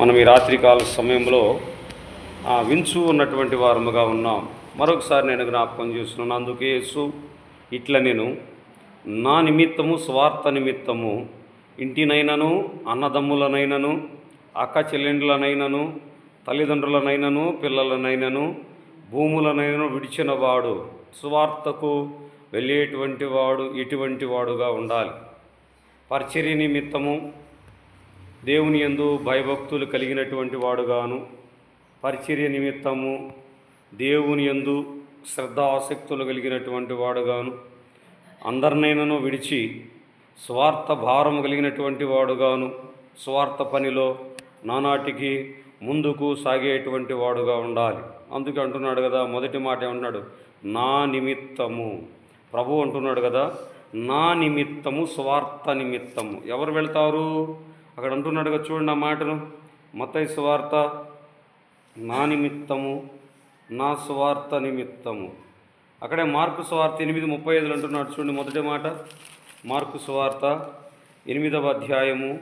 మనం ఈ రాత్రికాల సమయంలో ఆ, వించు ఉన్నటువంటి వారముగా ఉన్నాం. మరొకసారి నేను జ్ఞాపకం చేస్తున్నాను. అందుకే యేసు ఇట్లా నేను నా నిమిత్తము స్వార్థ నిమిత్తము ఇంటినైనను అన్నదమ్ములనైనను అక్క చెల్లెండ్లనైనను తల్లిదండ్రులనైనను పిల్లలనైనను భూములనైనను విడిచిన వాడు సువార్తకు వెళ్ళేటువంటి వాడు ఇటువంటి వాడుగా ఉండాలి. పరిచర్య నిమిత్తము దేవుని యందు భయభక్తులు కలిగినటువంటి వాడుగాను. పరిచర్య నిమిత్తము దేవుని యందు శ్రద్ధ ఆసక్తులు కలిగినటువంటి వాడుగాను. అందరినైనను విడిచి స్వార్థ భారం కలిగినటువంటి వాడుగాను. స్వార్థ పనిలో నానాటికి ముందుకు సాగేటువంటి వాడుగా ఉండాలి. అందుకే అంటున్నాడు కదా మొదటి మాట ఏమంటున్నాడు? నా నిమిత్తము. ప్రభు అంటున్నాడు కదా నా నిమిత్తము స్వార్థ నిమిత్తము. ఎవరు వెళ్తారు? అక్కడ అంటున్నాడుగా చూడండి ఆ మాటను. మతై స్వార్థ నా నిమిత్తము నా స్వార్థ నిమిత్తము. అక్కడే మార్కు స్వార్థ ఎనిమిది ముప్పై ఐదులు అంటున్నాడు చూడండి మొదటి మాట. మార్కు స్వార్థ ఎనిమిదవ అధ్యాయము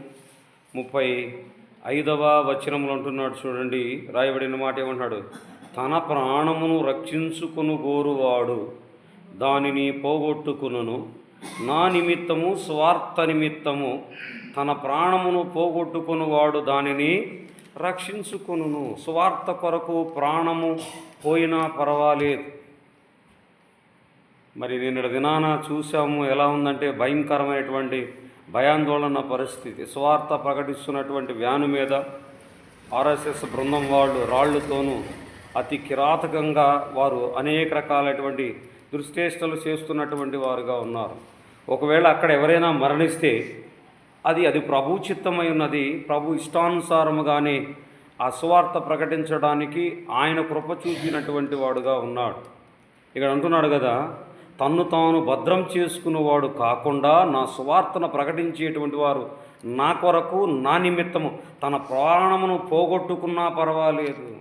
ముప్పై ఐదవ వచనములు అంటున్నాడు చూడండి. రాయబడిన మాట ఏమంటున్నాడు? తన ప్రాణమును రక్షించుకును గోరువాడు దానిని పోగొట్టుకును నా నిమిత్తము స్వార్థ నిమిత్తము తన ప్రాణమును పోగొట్టుకునివాడు దానిని రక్షించుకొనును. స్వార్థ కొరకు ప్రాణము పోయినా పర్వాలేదు. మరి నిన్నటి దినాన చూసాము ఎలా ఉందంటే భయంకరమైనటువంటి భయాందోళన పరిస్థితి. స్వార్థ ప్రకటిస్తున్నటువంటి వ్యాను మీద ఆర్ఎస్ఎస్ బృందం వాళ్ళు రాళ్ళతోనూ అతి కిరాతకంగా వారు అనేక రకాలైనటువంటి దుశ్చేష్టలు చేస్తున్నటువంటి వారుగా ఉన్నారు. ఒకవేళ అక్కడ ఎవరైనా మరణిస్తే అది అది ప్రభు చిత్తమై ఉన్నది. ప్రభు ఇష్టానుసారముగానే ఆ సువార్త ప్రకటించడానికి ఆయన కృప చూపినటువంటి వాడుగా ఉన్నాడు. ఇక్కడ అంటున్నాడు కదా తన్ను తాను భద్రం చేసుకునేవాడు కాకుండా నా సువార్తను ప్రకటించేటువంటి వారు నా కొరకు నా నిమిత్తము తన ప్రాణమును పోగొట్టుకున్నా పర్వాలేదు.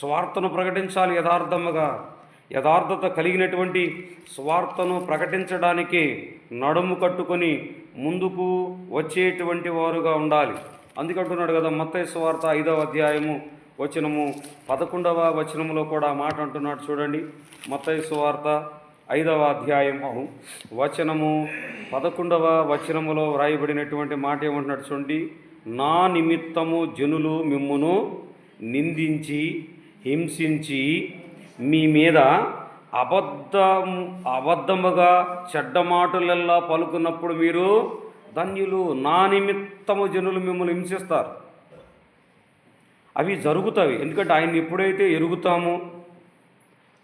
స్వార్థను ప్రకటించాలి యథార్థముగా. యథార్థత కలిగినటువంటి స్వార్థను ప్రకటించడానికి నడుము కట్టుకొని ముందుకు వచ్చేటువంటి వారుగా ఉండాలి. అందుకంటున్నాడు కదా మత్తయి స్వార్థ ఐదవ అధ్యాయము వచనము పదకొండవ వచనములో కూడా మాట అంటున్నాడు చూడండి. మత్తయి స్వార్థ ఐదవ అధ్యాయము వచనము పదకొండవ వచనములో వ్రాయబడినటువంటి మాట ఏమంటున్నాడు చూడండి. నా నిమిత్తము జనులు మిమ్మును నిందించి హింసించి మీ మీద అబద్ధము అబద్ధముగా చెడ్డ మాటలల్లా పలుకున్నప్పుడు మీరు ధన్యులు. నా నిమిత్తము జనులు మిమ్మల్ని హింసిస్తారు. అవి జరుగుతాయి. ఎందుకంటే ఆయన ఎప్పుడైతే ఎరుగుతామో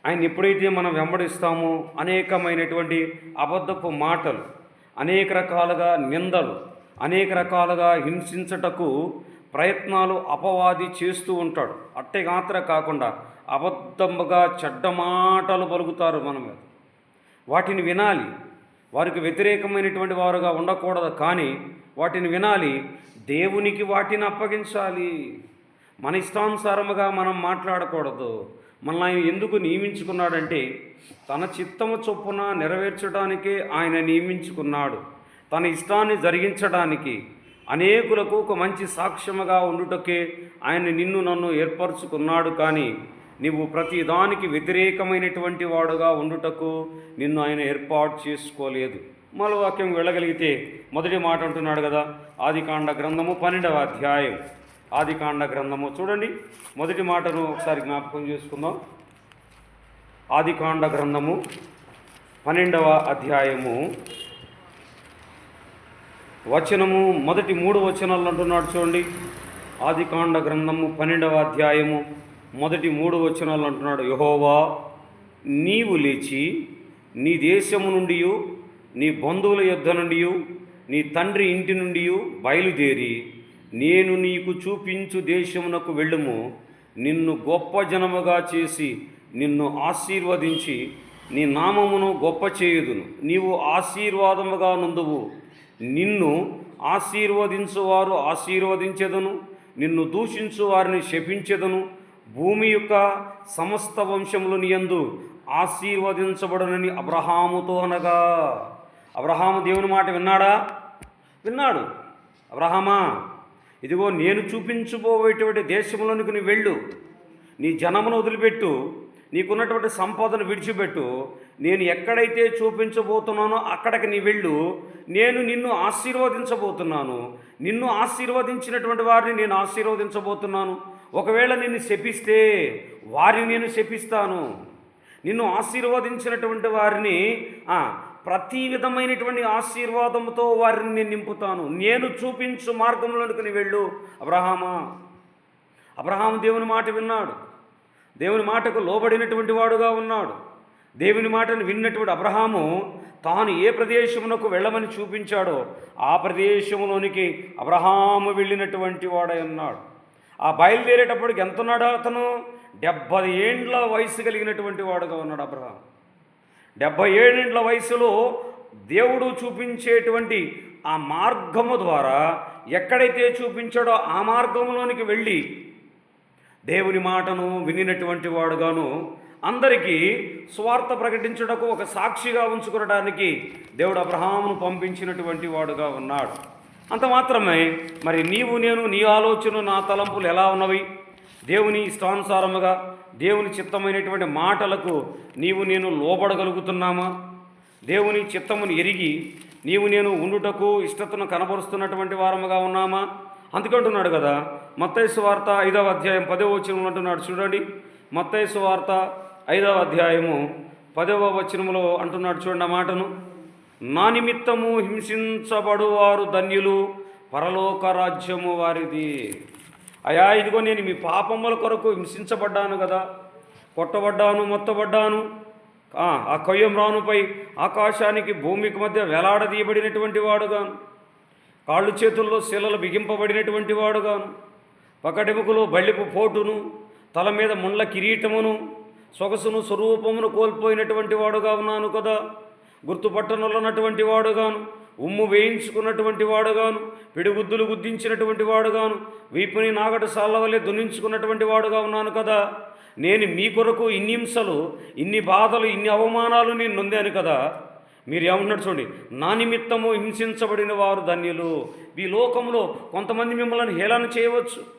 ఆయన ఎప్పుడైతే మనం వెంబడిస్తామో అనేకమైనటువంటి అబద్ధపు మాటలు అనేక రకాలుగా నిందలు అనేక రకాలుగా హింసించటకు ప్రయత్నాలు అపవాది చేస్తూ ఉంటాడు. అట్టే మాత్ర కాకుండా అబద్ధముగా చెడ్డ మాటలు పలుకుతారు మన మీద. వాటిని వినాలి. వారికి వ్యతిరేకమైనటువంటి వారుగా ఉండకూడదు కానీ వాటిని వినాలి. దేవునికి వాటిని అప్పగించాలి. మన ఇష్టానుసారముగా మనం మాట్లాడకూడదు. మనల్ని ఆయన ఎందుకు నియమించుకున్నాడంటే తన చిత్తము చొప్పున నెరవేర్చడానికే ఆయన నియమించుకున్నాడు. తన ఇష్టాన్ని జరిగించడానికి. అనేకులకు ఒక మంచి సాక్ష్యముగా ఉండుటకే ఆయన నిన్ను నన్ను ఏర్పరచుకున్నాడు కానీ నీవు ప్రతిదానికి వ్యతిరేకమైనటువంటి వాడుగా ఉండుటకు నిన్ను ఆయన ఏర్పాటు చేసుకోలేదు. మరో వాక్యం వెళ్ళగలిగితే మొదటి మాట అంటున్నాడు కదా ఆదికాండ గ్రంథము పన్నెండవ అధ్యాయం. ఆదికాండ గ్రంథము చూడండి మొదటి మాటను ఒకసారి జ్ఞాపకం చేసుకుందాం. ఆదికాండ గ్రంథము పన్నెండవ అధ్యాయము. వచనము మొదటి మూడు వచనాలు అంటున్నాడు చూడండి. ఆదికాండ గ్రంథము పన్నెండవ అధ్యాయము మొదటి మూడు వచనాలు అంటున్నాడు యహోవా నీవు లేచి నీ దేశము నుండి నీ బంధువుల యుద్ధ నుండి నీ తండ్రి ఇంటి నుండి బయలుదేరి నేను నీకు చూపించు దేశమునకు వెళ్ళుము. నిన్ను గొప్ప జనముగా చేసి నిన్ను ఆశీర్వదించి నీ నామమును గొప్ప చేయుదును. నీవు ఆశీర్వాదముగా నుందువు నిన్ను ఆశీర్వదించువారు ఆశీర్వదించెదను నిన్ను దూషించు వారిని శపించెదను. భూమి యొక్క సమస్త వంశములని యందు ఆశీర్వదించబడునని అబ్రహాముతో అనగా. అబ్రహాము దేవుని మాట విన్నాడా? విన్నాడు. అబ్రహామా ఇదిగో నేను చూపించబోయేటువంటి దేశంలోనికి నువ్వు వెళ్ళు. నీ జనమును వదిలిపెట్టు. నీకున్నటువంటి సంపదను విడిచిపెట్టు. నేను ఎక్కడైతే చూపించబోతున్నానో అక్కడికి నీ వెళ్ళు. నేను నిన్ను ఆశీర్వదించబోతున్నాను. నిన్ను ఆశీర్వదించినటువంటి వారిని నేను ఆశీర్వదించబోతున్నాను. ఒకవేళ నిన్ను శపిస్తే వారిని నేను శపిస్తాను. నిన్ను ఆశీర్వదించినటువంటి వారిని ప్రతి విధమైనటువంటి ఆశీర్వాదంతో వారిని నేను నింపుతాను. నేను చూపించు మార్గంలోనికి నీ వెళ్ళు. అబ్రహామా అబ్రహాం దేవుని మాట విన్నాడు. దేవుని మాటకు లోబడినటువంటి వాడుగా ఉన్నాడు. దేవుని మాటను విన్నటువంటి అబ్రహాము తాను ఏ ప్రదేశమునకు వెళ్ళమని చూపించాడో ఆ ప్రదేశంలోనికి అబ్రహాము వెళ్ళినటువంటి వాడై ఉన్నాడు. ఆ బయలుదేరేటప్పటికి ఎంత ఉన్నాడు అతను? డెబ్బై ఏండ్ల వయసు కలిగినటువంటి వాడుగా ఉన్నాడు అబ్రహాం డెబ్బై ఏడేండ్ల వయసులో దేవుడు చూపించేటువంటి ఆ మార్గము ద్వారా ఎక్కడైతే చూపించాడో ఆ మార్గంలోనికి వెళ్ళి దేవుని మాటను వినినటువంటి వాడుగాను అందరికీ స్వార్థ ప్రకటించుటకు ఒక సాక్షిగా ఉంచుకునడానికి దేవుడు అబ్రహామును పంపించినటువంటి వాడుగా ఉన్నాడు. అంత మాత్రమే మరి నీవు నేను నీ ఆలోచన నా తలంపులు ఎలా ఉన్నవి? దేవుని ఇష్టానుసారముగా దేవుని చిత్తమైనటువంటి మాటలకు నీవు నేను లోబడగలుగుతున్నామా? దేవుని చిత్తమును ఎరిగి నీవు నేను ఉండుటకు ఇష్టతను కనబరుస్తున్నటువంటి వారముగా ఉన్నామా? అందుకంటున్నాడు కదా. మత్తైసు వార్త ఐదవ అధ్యాయం పదవ వచనం అంటున్నాడు. చూడండి. మత్తైసు వార్త ఐదవ అధ్యాయము పదవ వచనములో అంటున్నాడు చూడండి ఆ మాటను. నా నిమిత్తము హింసించబడువారు ధన్యులు పరలోక రాజ్యము వారిది. అయా ఇదిగో నేను మీ పాపముల కొరకు హింసించబడ్డాను కదా. కొట్టబడ్డాను మొత్తబడ్డాను. ఆ కొయ్యం రానుపై ఆకాశానికి భూమికి మధ్య వేలాడదీయబడినటువంటి వాడుగాను. కాళ్ళు చేతుల్లో శిలలు బిగింపబడినటువంటి వాడుగాను. పకడెముకలో బళ్ళిపు పోటును తల మీద ముండ్ల కిరీటమును సొగసును స్వరూపమును కోల్పోయినటువంటి వాడుగా ఉన్నాను కదా. గుర్తుపట్టనులన్నటువంటి వాడుగాను ఉమ్ము వేయించుకున్నటువంటి వాడుగాను పిడిగుద్దులు గుద్దించినటువంటి వాడుగాను వీపుని నాగటి సాళ్ళ దున్నించుకున్నటువంటి వాడుగా ఉన్నాను కదా. నేను మీ కొరకు ఇన్ని హింసలు ఇన్ని బాధలు ఇన్ని అవమానాలు నేను నొందాను కదా. మీరు ఏమంటున్నారు చూడండి? నా నిమిత్తము హింసించబడిన వారు ధన్యులు. ఈ లోకంలో కొంతమంది మిమ్మల్ని హేళన చేయవచ్చు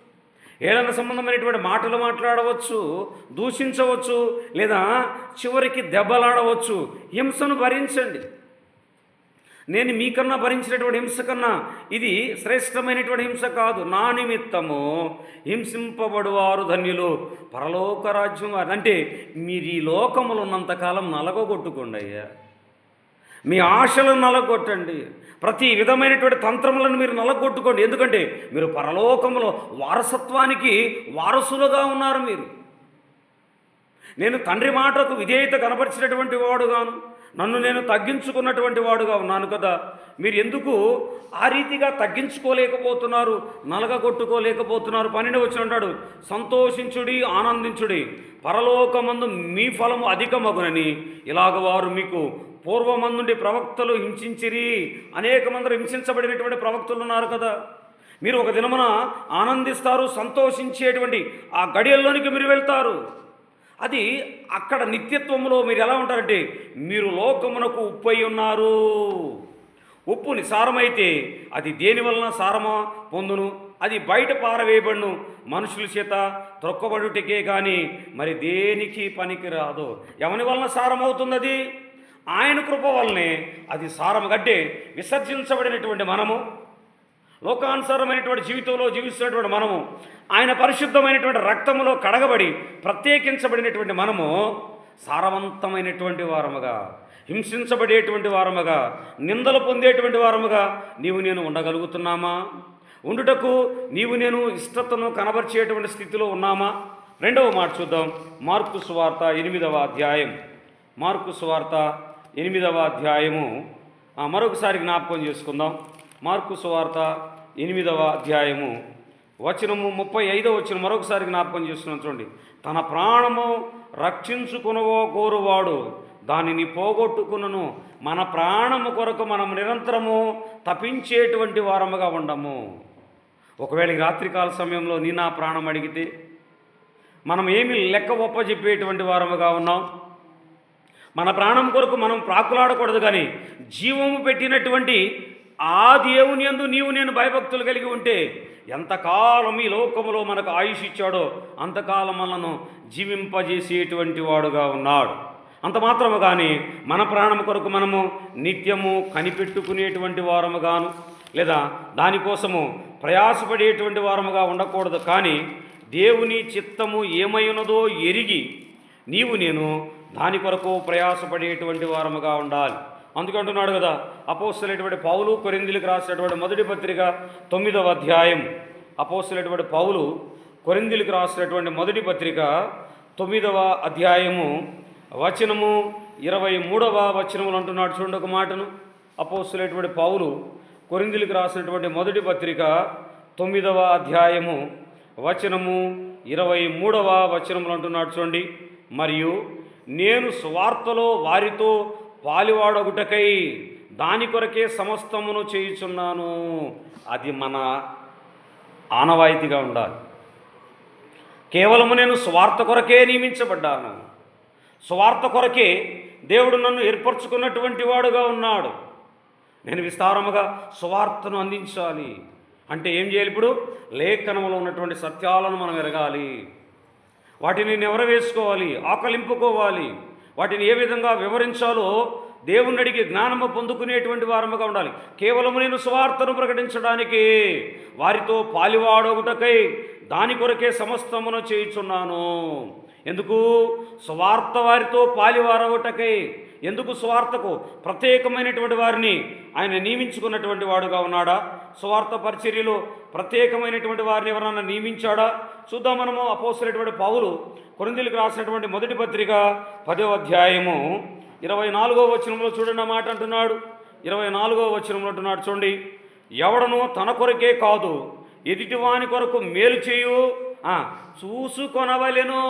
హేళన సంబంధమైనటువంటి మాటలు మాట్లాడవచ్చు దూషించవచ్చు లేదా చివరికి దెబ్బలాడవచ్చు. హింసను భరించండి. నేను మీకన్నా భరించినటువంటి హింస కన్నా ఇది శ్రేష్టమైనటువంటి హింస కాదు. నా నిమిత్తము హింసింపబడువారు ధన్యులు. పరలోక రాజ్యం వారు. అంటే మీరు ఈ లోకములు ఉన్నంతకాలం నలగొట్టుకోండి అయ్యా. మీ ఆశలను నలగొట్టండి. ప్రతి విధమైనటువంటి తంత్రములను మీరు నలగొట్టుకోండి. ఎందుకంటే మీరు పరలోకంలో వారసత్వానికి వారసులుగా ఉన్నారు మీరు. నేను తండ్రి మాటకు విధేయత కనపరిచినటువంటి వాడుగాను. నన్ను నేను తగ్గించుకున్నటువంటి వాడుగా ఉన్నాను కదా. మీరు ఎందుకు ఆ రీతిగా తగ్గించుకోలేకపోతున్నారు నలగగొట్టుకోలేకపోతున్నారు? పన్నెండు వచ్చి అంటాడు సంతోషించుడి ఆనందించుడి. పరలోకమందు మీ ఫలము అధికమగునని ఇలాగ వారు మీకు పూర్వమందుండి ప్రవక్తలు హింసించిరి. అనేక మంది హింసించబడినటువంటి ప్రవక్తలు ఉన్నారు కదా. మీరు ఒక దినమున ఆనందిస్తారు సంతోషించేటువంటి ఆ గడియల్లోనికి మీరు వెళ్తారు. అది అక్కడ నిత్యత్వంలో మీరు ఎలా ఉంటారంటే మీరు లోకమునకు ఉప్పై ఉన్నారు. ఉప్పు నిసారమైతే అది దేని వలన సారమా? పొందును. అది బయట పారవేయబడును. మనుషుల చేత త్రొక్కబడుటకే కానీ మరి దేనికి పనికి రాదు ఎవని వలన సారమవుతుంది అది ఆయన కృప వల్లనే అది సారం గడ్డే విసర్జించబడినటువంటి మనము లోకానుసారమైనటువంటి జీవితంలో జీవిస్తున్నటువంటి మనము ఆయన పరిశుద్ధమైనటువంటి రక్తములో కడగబడి ప్రత్యేకించబడినటువంటి మనము సారవంతమైనటువంటి వారముగా హింసించబడేటువంటి వారముగా నిందలు పొందేటువంటి వారముగా నీవు నేను ఉండగలుగుతున్నామా? ఉండుటకు నీవు నేను ఇష్టతను కనబరిచేటువంటి స్థితిలో ఉన్నామా? రెండవ మాట చూద్దాం. మార్కు సువార్త ఎనిమిదవ అధ్యాయం. మార్కు సువార్త ఎనిమిదవ అధ్యాయము. మరొకసారి జ్ఞాపకం చేసుకుందాం. మార్కు సువార్త ఎనిమిదవ అధ్యాయము. వచనము ముప్పై ఐదవ వచ్చిన మరొకసారి జ్ఞాపకం చేస్తున్నాం చూడండి. తన ప్రాణము రక్షించుకునవో కోరువాడు దానిని పోగొట్టుకును మన ప్రాణము కొరకు మనం నిరంతరము తప్పించేటువంటి వారముగా ఉండము. ఒకవేళ రాత్రికాల సమయంలో నీ నా ప్రాణం అడిగితే మనం ఏమి లెక్క ఒప్పజెప్పేటువంటి వారముగా ఉన్నాం? మన ప్రాణం కొరకు మనం ప్రాకులాడకూడదు కానీ జీవము పెట్టినటువంటి ఆ దేవుని యందు నీవు నేను భయభక్తులు కలిగి ఉంటే ఎంతకాలం ఈ లోకములో మనకు ఆయుష్ ఇచ్చాడో అంతకాలం మనను జీవింపజేసేటువంటి వాడుగా ఉన్నాడు. అంత మాత్రము కానీ మన ప్రాణం కొరకు మనము నిత్యము కనిపెట్టుకునేటువంటి వారముగాను లేదా దానికోసము ప్రయాసపడేటువంటి వారముగా ఉండకూడదు. కానీ దేవుని చిత్తము ఏమైనదో ఎరిగి నీవు నేను దాని కొరకు ప్రయాసపడేటువంటి వారముగా ఉండాలి. అందుకంటున్నాడు కదా అపోస్తులైనటువంటి పౌలు కొరిందులకు రాసినటువంటి మొదటి పత్రిక తొమ్మిదవ అధ్యాయం. అపోస్తులైనటువంటి పౌలు కొరిందులకు రాసినటువంటి మొదటి పత్రిక తొమ్మిదవ అధ్యాయము వచనము ఇరవై మూడవ వచనములు అంటున్నాడు చూడండి ఒక మాటను. అపోస్తులైనటువంటి పౌలు కొరిందులకు రాసినటువంటి మొదటి పత్రిక తొమ్మిదవ అధ్యాయము వచనము ఇరవై మూడవ వచనములు అంటున్నాడు చూడండి. మరియు నేను సువార్తలో వారితో పాలివాడొగుటకై దాని కొరకే సమస్తమును చేయుచున్నాను. అది మన ఆనవాయితీగా ఉండాలి. కేవలము నేను స్వార్థ కొరకే నియమించబడ్డాను. స్వార్థ కొరకే దేవుడు నన్ను ఏర్పరచుకున్నటువంటి వాడుగా ఉన్నాడు. నేను విస్తారముగా స్వార్థను అందించాలి. అంటే ఏం చేయాలి ఇప్పుడు? లేఖనంలో ఉన్నటువంటి సత్యాలను మనం ఎరగాలి. వాటిని నెవరవేసుకోవాలి ఆకలింపుకోవాలి. వాటిని ఏ విధంగా వివరించాలో దేవుని అడిగి జ్ఞానము పొందుకునేటువంటి వారముగా ఉండాలి. కేవలము నేను స్వార్థను ప్రకటించడానికి వారితో పాలివాడొకటకై దాని కొరకే సమస్తమును చేయుచున్నాను. ఎందుకు? స్వార్థ వారితో పాలివారవుటకై ఎందుకు స్వార్థకు ప్రత్యేకమైనటువంటి వారిని ఆయన నియమించుకున్నటువంటి వాడుగా ఉన్నాడా? స్వార్థ పరిచర్యలో ప్రత్యేకమైనటువంటి వారిని ఎవరన్నా నియమించాడా? చూద్దాం మనము అపోసినటువంటి పౌలు కొరిందులకు రాసినటువంటి మొదటి పత్రిక పదో అధ్యాయము. ఇరవై నాలుగో వచనంలో చూడండి మాట అంటున్నాడు. ఇరవై నాలుగో వచనంలో అంటున్నాడు చూడండి. ఎవడను తన కొరకే కాదు ఎదుటివాని కొరకు మేలు చేయు చూసుకొనవలెను.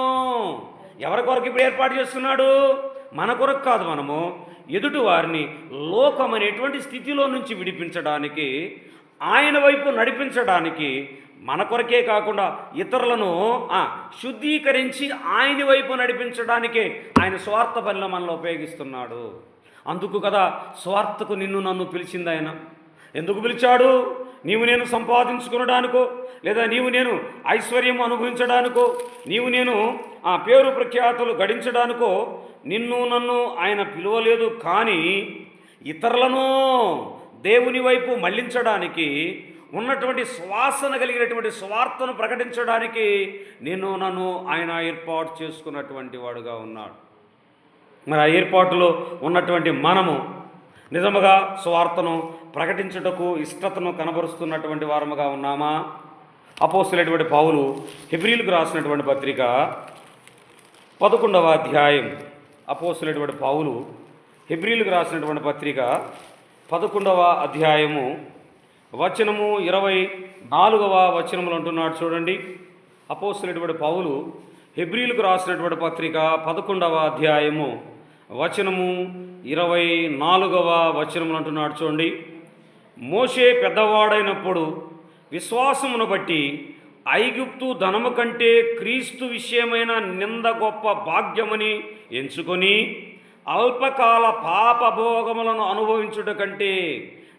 ఎవరి కొరకు ఇప్పుడు ఏర్పాటు చేస్తున్నాడు? మన కొరకు కాదు మనము. ఎదుటి వారిని లోకం అనేటువంటి స్థితిలో నుంచి విడిపించడానికి ఆయన వైపు నడిపించడానికి మన కొరకే కాకుండా ఇతరులను శుద్ధీకరించి ఆయన వైపు నడిపించడానికే ఆయన స్వార్థ పనిలో మనలో ఉపయోగిస్తున్నాడు. అందుకు కదా స్వార్థకు నిన్ను నన్ను పిలిచింది ఆయన. ఎందుకు పిలిచాడు? నీవు నేను సంపాదించుకునడానికో లేదా నీవు నేను ఐశ్వర్యం అనుభవించడానికో నీవు నేను ఆ పేరు ప్రఖ్యాతులు గడించడానికో నిన్ను నన్ను ఆయన పిలువలేదు. కానీ ఇతరులను దేవుని వైపు మళ్ళించడానికి ఉన్నటువంటి సువాసన కలిగినటువంటి స్వార్థను ప్రకటించడానికి నేను నన్ను ఆయన ఏర్పాటు చేసుకున్నటువంటి వాడుగా ఉన్నాడు. మరి ఆ ఏర్పాటులో ఉన్నటువంటి మనము నిజముగా స్వార్థను ప్రకటించుటకు ఇష్టతను కనబరుస్తున్నటువంటి వారముగా ఉన్నామా? అపోస్తులైనటువంటి పావులు హెబ్రిల్కు రాసినటువంటి పత్రిక పదకొండవ అధ్యాయం. అపోస్తులైనటువంటి పావులు హెబ్రిల్కు రాసినటువంటి పత్రిక పదకొండవ అధ్యాయము వచనము ఇరవై నాలుగవ వచనములు అంటున్నాడు చూడండి. అపోస్తులైనటువంటి పౌలు హెబ్రిలకు రాసినటువంటి పత్రిక పదకొండవ అధ్యాయము వచనము ఇరవై నాలుగవ వచనములు అంటున్నాడు చూడండి. మోషే పెద్దవాడైనప్పుడు విశ్వాసమును బట్టి ఐగుప్తు ధనము కంటే క్రీస్తు విషయమైన నింద గొప్ప భాగ్యమని ఎంచుకొని అల్పకాల పాపభోగములను అనుభవించుట కంటే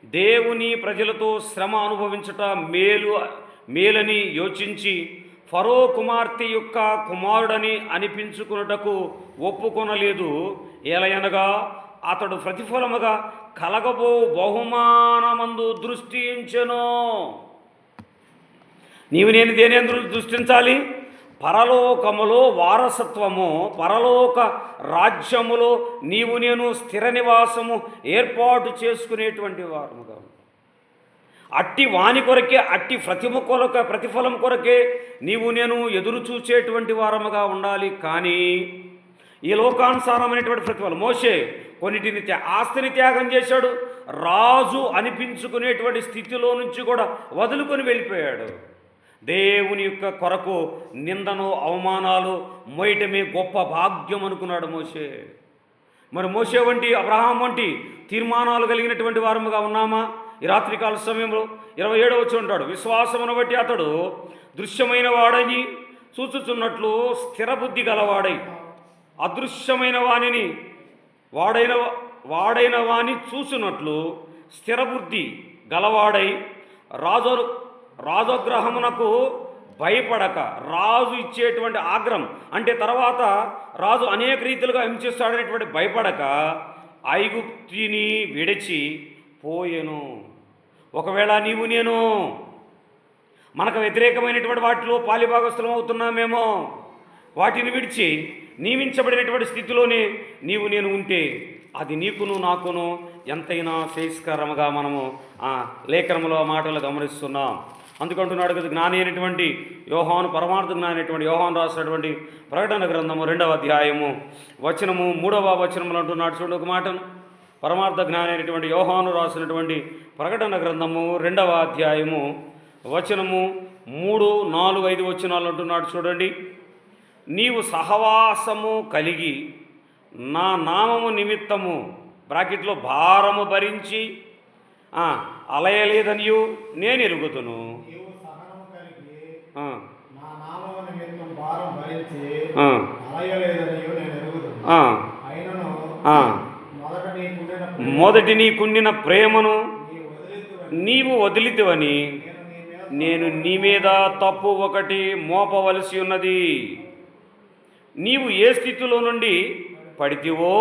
దేవుని ప్రజలతో శ్రమ అనుభవించుట మేలు మేలని యోచించి ఫరో కుమార్తె యొక్క కుమారుడని అనిపించుకున్నటకు ఒప్పుకొనలేదు. ఏలయనగా అతడు ప్రతిఫలముగా కలగబో బహుమానమందు దృష్టించెను. నీవు నేను దేని దృష్టించాలి? పరలోకములో వారసత్వము పరలోక రాజ్యములో నీవు నేను స్థిర నివాసము ఏర్పాటు చేసుకునేటువంటి వారముగా అట్టి వాని కొరకే అట్టి ప్రతిమ కొరక ప్రతిఫలం కొరకే నీవు నేను ఎదురు చూచేటువంటి వారముగా ఉండాలి. కానీ ఈ లోకానుసారమైనటువంటి ప్రతిఫలం. మోసే కొన్నిటిని త్యా ఆస్తిని త్యాగం చేశాడు. రాజు అనిపించుకునేటువంటి స్థితిలో నుంచి కూడా వదులుకొని వెళ్ళిపోయాడు. దేవుని యొక్క కొరకు నిందను అవమానాలు మోయటమే గొప్ప భాగ్యం అనుకున్నాడు మోసే మరి మోసే వంటి అబ్రహాం వంటి తీర్మానాలు కలిగినటువంటి వారముగా ఉన్నామా? ఈ రాత్రికాల సమయంలో ఇరవై ఏడవ వచ్చి ఉంటాడు విశ్వాసమును బట్టి అతడు దృశ్యమైన వాడని చూచుచున్నట్లు స్థిరబుద్ధి గలవాడై అదృశ్యమైన వాణిని వాడైన వాడైన వాని చూసినట్లు స్థిరబుద్ధి గలవాడై రాజు రాజగ్రహమునకు భయపడక. రాజు ఇచ్చేటువంటి ఆగ్రహం. అంటే తర్వాత రాజు అనేక రీతిలుగా హింసిస్తాడనేటువంటి భయపడక. ఐగుప్తిని విడిచి పోయెను. ఒకవేళ నీవు నేను మనకు వ్యతిరేకమైనటువంటి వాటిలో పాలిభాగస్థలం అవుతున్నామేమో. వాటిని విడిచి నియమించబడినటువంటి స్థితిలోనే నీవు నేను ఉంటే అది నీకును నాకును ఎంతైనా శ్రేయస్కరముగా మనము ఆ లేఖనములో ఆ మాటలు గమనిస్తున్నాం. అందుకంటున్నాడు కదా జ్ఞాని అయినటువంటి యోహాను పరమార్థ జ్ఞాని అయినటువంటి యోహాను రాసినటువంటి ప్రకటన గ్రంథము రెండవ అధ్యాయము. వచనము మూడవ వచనములు అంటున్నాడు చూడు ఒక మాటను. పరమార్థ జ్ఞాని అయినటువంటి యోహాను రాసినటువంటి ప్రకటన గ్రంథము రెండవ అధ్యాయము. వచనము మూడు నాలుగు ఐదు వచనాలు అంటున్నాడు చూడండి. నీవు సహవాసము కలిగి నా నామము నిమిత్తము బ్రాకెట్లో భారము భరించి అలయలేదనియు నేను ఎరుగుతును నా నామము నిమిత్తం భారం భరించి ఆ, అలయలేదనియో నేను ఎరుగుదును. ఆ, అయినను ఆ. మొదట నీకుండిన మొదటి నీకుండిన ప్రేమను నీవు వదిలితివని నేను నీ మీద నేను నీ మీద తప్పు ఒకటి మోపవలసి ఉన్నది. నీవు ఏ స్థితిలో నుండి పడితివో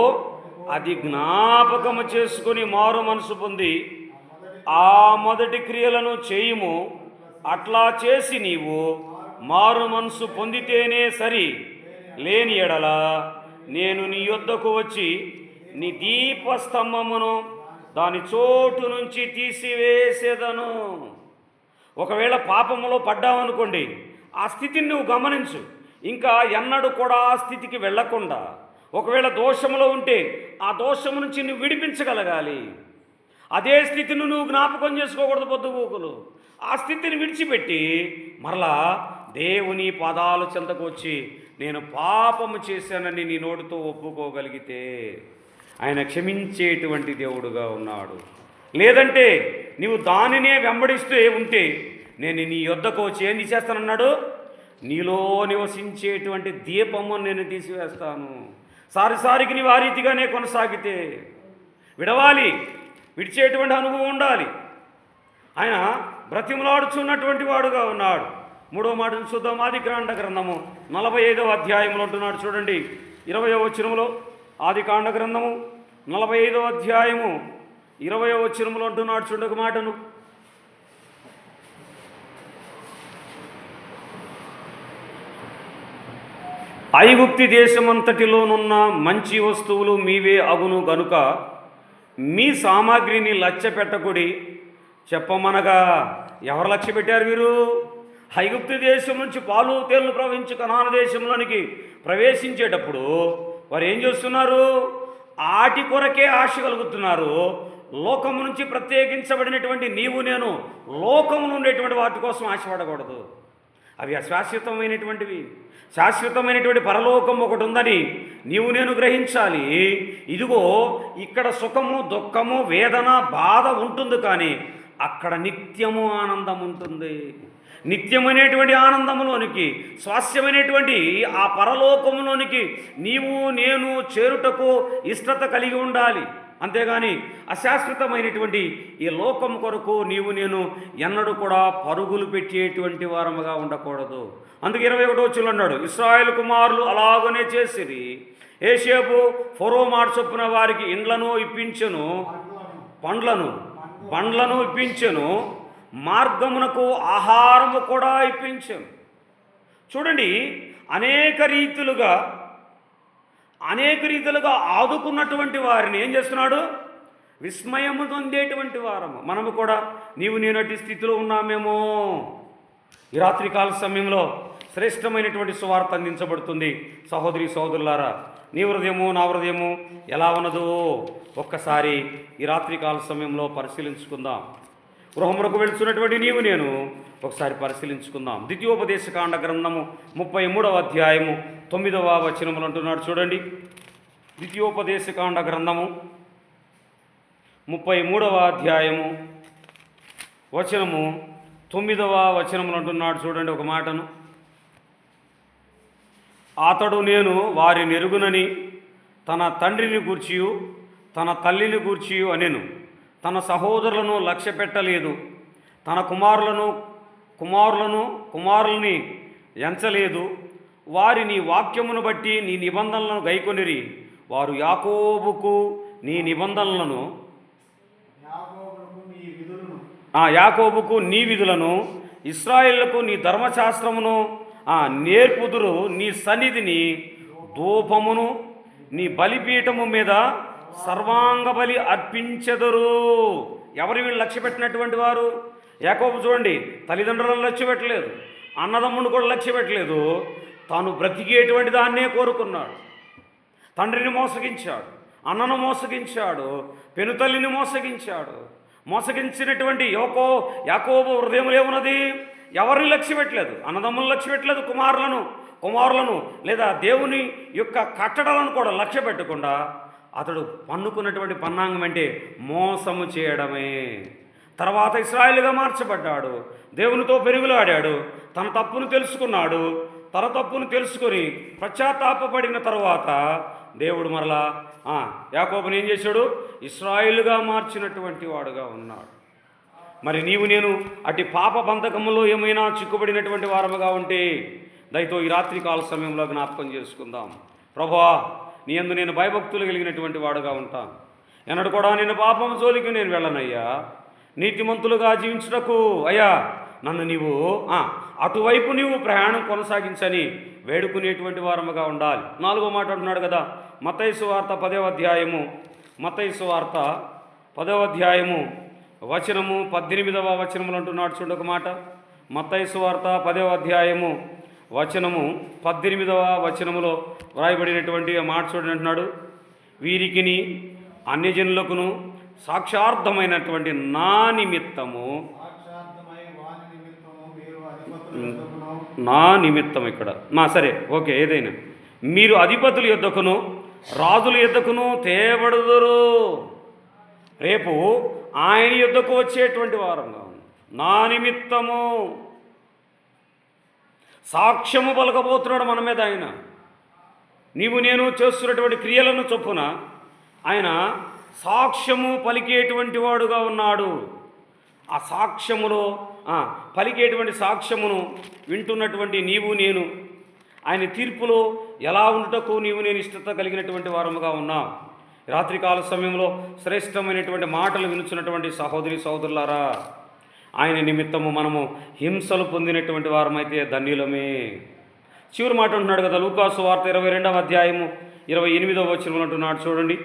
అది జ్ఞాపకము చేసుకుని మారు మనసు పొంది ఆ మొదటి క్రియలను చేయుము. అట్లా చేసి నీవు మారు మనసు పొందితేనే సరి. లేని ఎడల నేను నీ యొద్దకు వచ్చి నీ దీపస్తంభమును దాని చోటు నుంచి తీసివేసేదను. ఒకవేళ పాపములో పడ్డావనుకోండి ఆ స్థితిని నువ్వు గమనించు. ఇంకా ఎన్నడూ కూడా ఆ స్థితికి వెళ్ళకుండా ఒకవేళ దోషములో ఉంటే ఆ దోషము నుంచి నువ్వు విడిపించగలగాలి. అదే స్థితిని నువ్వు జ్ఞాపకం చేసుకోకూడదు పొద్దుగోకులు ఆ స్థితిని విడిచిపెట్టి మరలా దేవుని పాదాల చెంతకు వచ్చి నేను పాపము చేశానని నీ నోటితో ఒప్పుకోగలిగితే ఆయన క్షమించేటువంటి దేవుడుగా ఉన్నాడు. లేదంటే నీవు దానినే వెంబడిస్తూ ఉంటే నేను నీ యొద్దకు వచ్చి ఏం తీసేస్తానన్నాడు? నీలో నివసించేటువంటి దీపము నేను తీసివేస్తాను. సారిసారికి నీవు ఆ రీతిగానే కొనసాగితే విడవాలి. విడిచేటువంటి అనుభవం ఉండాలి. ఆయన బ్రతిమలాడుచున్నటువంటి వాడుగా ఉన్నాడు. మూడో మాటను చూద్దాం. ఆది కాండ గ్రంథము నలభై ఐదవ అధ్యాయంలో ఉంటున్నాడు చూడండి. ఇరవయో వచనములో ఆది కాండ గ్రంథము నలభై ఐదవ అధ్యాయము ఇరవయో వచనములో అంటున్నాడు చూడక మాటను. ఐగుప్తి దేశమంతటిలోనున్న మంచి వస్తువులు మీవే అగును గనుక మీ సామాగ్రిని లక్ష్య పెట్టకుడి. చెప్పమనగా ఎవరు లక్ష్య పెట్టారు వీరు? హైగుప్తి దేశం నుంచి పాలు తేళ్ళు ప్రవహించి కనాన దేశంలోనికి ప్రవేశించేటప్పుడు వారు ఏం చేస్తున్నారు? ఆటి కొరకే ఆశ కలుగుతున్నారు. లోకము నుంచి ప్రత్యేకించబడినటువంటి నీవు నేను లోకములు ఉండేటువంటి వాటి కోసం ఆశపడకూడదు. అవి అశాశ్వతమైనటువంటివి. శాశ్వతమైనటువంటి పరలోకం ఒకటి ఉందని నీవు నేను గ్రహించాలి. ఇదిగో ఇక్కడ సుఖము దుఃఖము వేదన బాధ ఉంటుంది కానీ అక్కడ నిత్యము ఆనందం ఉంటుంది. నిత్యమైనటువంటి ఆనందములోనికి స్వాస్యమైనటువంటి ఆ పరలోకములోనికి నీవు నేను చేరుటకు ఇష్టత కలిగి ఉండాలి. అంతేగాని అశాశ్వతమైనటువంటి ఈ లోకం కొరకు నీవు నేను ఎన్నడూ కూడా పరుగులు పెట్టేటువంటి వారముగా ఉండకూడదు. అందుకే ఇరవై ఒకటో వచ్చిన అన్నాడు ఇస్రాయేల్ కుమారులు అలాగనే చేసిరి. ఏసేపు ఫొరో మార్చొప్పున వారికి ఇండ్లను ఇప్పించెను పండ్లను పండ్లను ఇప్పించెను మార్గమునకు ఆహారము కూడా ఇప్పించను. చూడండి అనేక రీతులుగా అనేక రీతిలుగా ఆదుకున్నటువంటి వారిని ఏం చేస్తున్నాడు? విస్మయము పొందేటువంటి వారము. మనము కూడా నీవు నేనటి స్థితిలో ఉన్నామేమో. ఈ రాత్రికాల సమయంలో శ్రేష్టమైనటువంటి సువార్త అందించబడుతుంది. సహోదరి సహోదరులారా నీ హృదయము నా హృదయము ఎలా ఉన్నదో ఒక్కసారి ఈ రాత్రికాల సమయంలో పరిశీలించుకుందాం. గృహమునకు వెళుతున్నటువంటి నీవు నేను ఒకసారి పరిశీలించుకుందాం. ద్వితీయోపదేశకాండ గ్రంథము ముప్పై మూడవ అధ్యాయము తొమ్మిదవ వచనములు అంటున్నాడు చూడండి. ద్వితీయోపదేశకాండ గ్రంథము ముప్పై మూడవ అధ్యాయము వచనము తొమ్మిదవ వచనములు అంటున్నాడు చూడండి ఒక మాటను. అతడు నేను వారి నెరుగునని తన తండ్రిని గూర్చియు తన తల్లిని గూర్చియు అనెను. తన సహోదరులను లక్ష్య పెట్టలేదు తన కుమారులను కుమారులను కుమారుల్ని ఎంచలేదు. వారి నీ వాక్యమును బట్టి నీ నిబంధనలను గైకొనిరి. వారు యాకోబుకు నీ నిబంధనలను యాకోబుకు నీ విధులను ఇస్రాయేళ్ళకు నీ ధర్మశాస్త్రమును ఆ నేర్పుదురు నీ సన్నిధిని ధూపమును నీ బలిపీఠము మీద సర్వాంగ బలి అర్పించెదరు. ఎవరు వీళ్ళు లక్ష్య పెట్టినటువంటి వారు? యాకోబు చూడండి తల్లిదండ్రులను లక్ష్య పెట్టలేదు అన్నదమ్ముడు కూడా లక్ష్య పెట్టలేదు. తాను బ్రతికేటువంటి దాన్నే కోరుకున్నాడు. తండ్రిని మోసగించాడు అన్నను మోసగించాడు పెనుతల్లిని మోసగించాడు. మోసగించినటువంటి యోకో యాకోబు హృదయంలో ఏమున్నది? ఎవరిని లక్ష్య పెట్టలేదు? అన్నదమ్ములను లక్ష్య పెట్టలేదు కుమారులను కుమారులను లేదా దేవుని యొక్క కట్టడలను కూడా లక్ష్య పెట్టకుండా అతడు పన్నుకున్నటువంటి పన్నాంగం అంటే మోసము చేయడమే. తర్వాత ఇస్రాయిల్గా మార్చబడ్డాడు. దేవునితో పెరుగులాడాడు. తన తప్పును తెలుసుకున్నాడు. తన తప్పును తెలుసుకొని పశ్చాత్తాపడిన తర్వాత దేవుడు మరలా యాకోబుని ఏం చేశాడు? ఇస్రాయిలుగా మార్చినటువంటి వాడుగా ఉన్నాడు. మరి నీవు నేను అటు పాప బంధకములో ఏమైనా చిక్కుబడినటువంటి వారముగా ఉంటే దయతో ఈ రాత్రి కాల సమయంలో జ్ఞాపకం చేసుకుందాం. ప్రభా నీ అందు నేను భయభక్తులు కలిగినటువంటి వాడుగా ఉంటాను. ఎన్నడు కూడా నేను పాపం జోలికి నేను వెళ్ళనయ్యా. నీతిమంతులుగా జీవించుటకు అయ్యా నన్ను నీవు అటువైపు నీవు ప్రయాణం కొనసాగించని వేడుకునేటువంటి వారముగా ఉండాలి. నాలుగో మాట అంటున్నాడు కదా మతైసు వార్త పదవ అధ్యాయము మతైసు వార్త పదవ అధ్యాయము వచనము పద్దెనిమిదవ వచనములు అంటున్నాడు చూడొక మాట. మత్తైసు వార్త పదవ అధ్యాయము వచనము పద్దెనిమిదవ వచనములో వ్రాయబడినటువంటి మాట చూడండి అంటున్నాడు. వీరికిని అన్యజనులకును సాక్షార్థమైనటువంటి నా నిమిత్తము నా నిమిత్తం ఇక్కడ. మా సరే ఓకే ఏదైనా. మీరు అధిపతుల యుద్ధకును రాజుల యొద్దకును తేబడదురు రేపు ఆయన యుద్ధకు వచ్చేటువంటి వారంగా ఉంది. నా నిమిత్తము. సాక్ష్యము పలకబోతున్నాడు మన మీద ఆయన. నీవు నేను చేస్తున్నటువంటి క్రియలను చొప్పున ఆయన సాక్ష్యము పలికేటువంటి వాడుగా ఉన్నాడు. ఆ సాక్ష్యములో పలికేటువంటి సాక్ష్యమును వింటున్నటువంటి నీవు నేను ఆయన తీర్పులో ఎలా ఉండటకు నీవు నేను ఇష్టత కలిగినటువంటి వారముగా ఉన్నావు రాత్రికాల సమయంలో శ్రేష్టమైనటువంటి మాటలు వినుచున్నటువంటి సహోదరి సహోదరులారా ఆయన నిమిత్తము మనము హింసలు పొందినటువంటి వారమైతే ధన్యులమే. చివరి మాట అంటున్నాడు కదా లూకాసు వార్త ఇరవై రెండవ అధ్యాయము ఇరవై ఎనిమిదవ వచనం అంటున్నాడు చూడండి.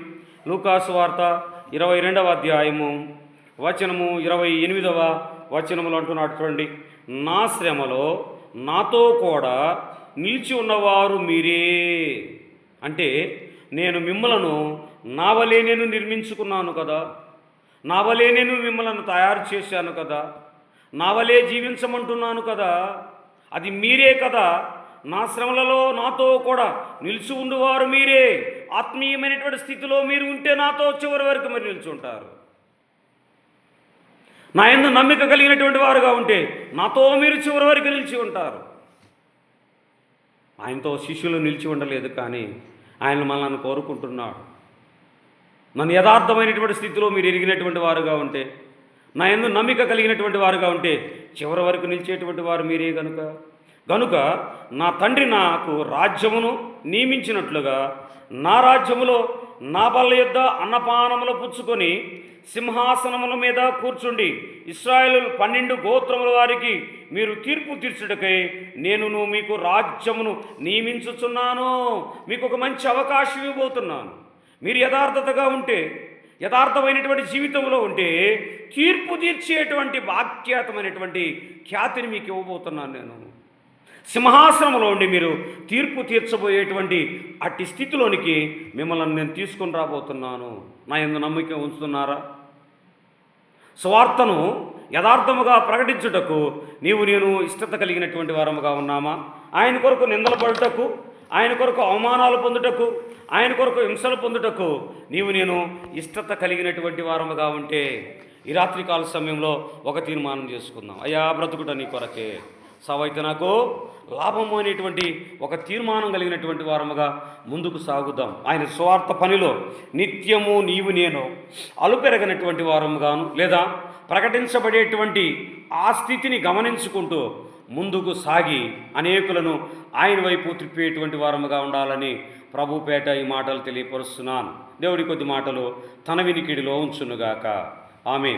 లూకాసు వార్త ఇరవై రెండవ అధ్యాయము వచనము ఇరవై ఎనిమిదవ వచనములు అంటున్నాడు చూడండి. నా శ్రమలో నాతో కూడా నిలిచి ఉన్నవారు మీరే. అంటే నేను మిమ్మలను నా వలే నేను నిర్మించుకున్నాను కదా. నా వలే నేను మిమ్మల్ని తయారు చేశాను కదా. నా వలే జీవించమంటున్నాను కదా. అది మీరే కదా. నా శ్రమలలో నాతో కూడా నిలిచి ఉండువారు మీరే. ఆత్మీయమైనటువంటి స్థితిలో మీరు ఉంటే నాతో చివరి వరకు మీరు నిలిచి ఉంటారు నా ఎందు నమ్మిక కలిగినటువంటి వారుగా ఉంటే నాతో మీరు చివరి వరకు నిలిచి ఉంటారు. ఆయనతో శిష్యులు నిలిచి ఉండలేదు కానీ ఆయన మనల్ని కోరుకుంటున్నాడు. నన్ను యథార్థమైనటువంటి స్థితిలో మీరు ఎరిగినటువంటి వారుగా ఉంటే నా ఎందు నమ్మిక కలిగినటువంటి వారుగా ఉంటే చివరి వరకు నిలిచేటువంటి వారు మీరే గనుక. గనుక నా తండ్రి నాకు రాజ్యమును నియమించినట్లుగా నా రాజ్యములో నా బల్ల యొద్ద అన్నపానములు పుచ్చుకొని సింహాసనముల మీద కూర్చుండి ఇస్రాయేలు పన్నెండు గోత్రముల వారికి మీరు తీర్పు తీర్చుటకై నేను మీకు రాజ్యమును నియమించుచున్నాను. మీకు ఒక మంచి అవకాశం ఇవ్వబోతున్నాను. మీరు యథార్థతగా ఉంటే యథార్థమైనటువంటి జీవితంలో ఉంటే తీర్పు తీర్చేటువంటి వాక్యాతమైనటువంటి ఖ్యాతిని మీకు ఇవ్వబోతున్నాను నేను. సింహాసనంలో ఉండి మీరు తీర్పు తీర్చబోయేటువంటి అట్టి స్థితిలోనికి మిమ్మల్ని నేను తీసుకొని రాబోతున్నాను. నా ఎందు నమ్మిక ఉంచుతున్నారా? స్వార్థను యథార్థముగా ప్రకటించుటకు నీవు నేను ఇష్టత కలిగినటువంటి వారముగా ఉన్నామా? ఆయన కొరకు నిందలు పడుటకు ఆయన కొరకు అవమానాలు పొందుటకు ఆయన కొరకు హింసలు పొందుటకు నీవు నేను ఇష్టత కలిగినటువంటి వారముగా ఉంటే ఈ రాత్రికాల సమయంలో ఒక తీర్మానం చేసుకుందాం. అయ్యా బ్రతుకుట నీ కొరకే. సవైతే నాకు లాభము అనేటువంటి ఒక తీర్మానం కలిగినటువంటి వారముగా ముందుకు సాగుదాం. ఆయన స్వార్థ పనిలో నిత్యము నీవు నేను అలుపెరగనటువంటి వారముగాను లేదా ప్రకటించబడేటువంటి ఆ స్థితిని గమనించుకుంటూ ముందుకు సాగి అనేకులను ఆయన వైపు త్రిప్పేటువంటి వారముగా ఉండాలని ప్రభుపేట ఈ మాటలు తెలియపరుస్తున్నాను. దేవుడి కొద్ది మాటలు తన వినికిడిలో ఉంచునుగాక. ఆమె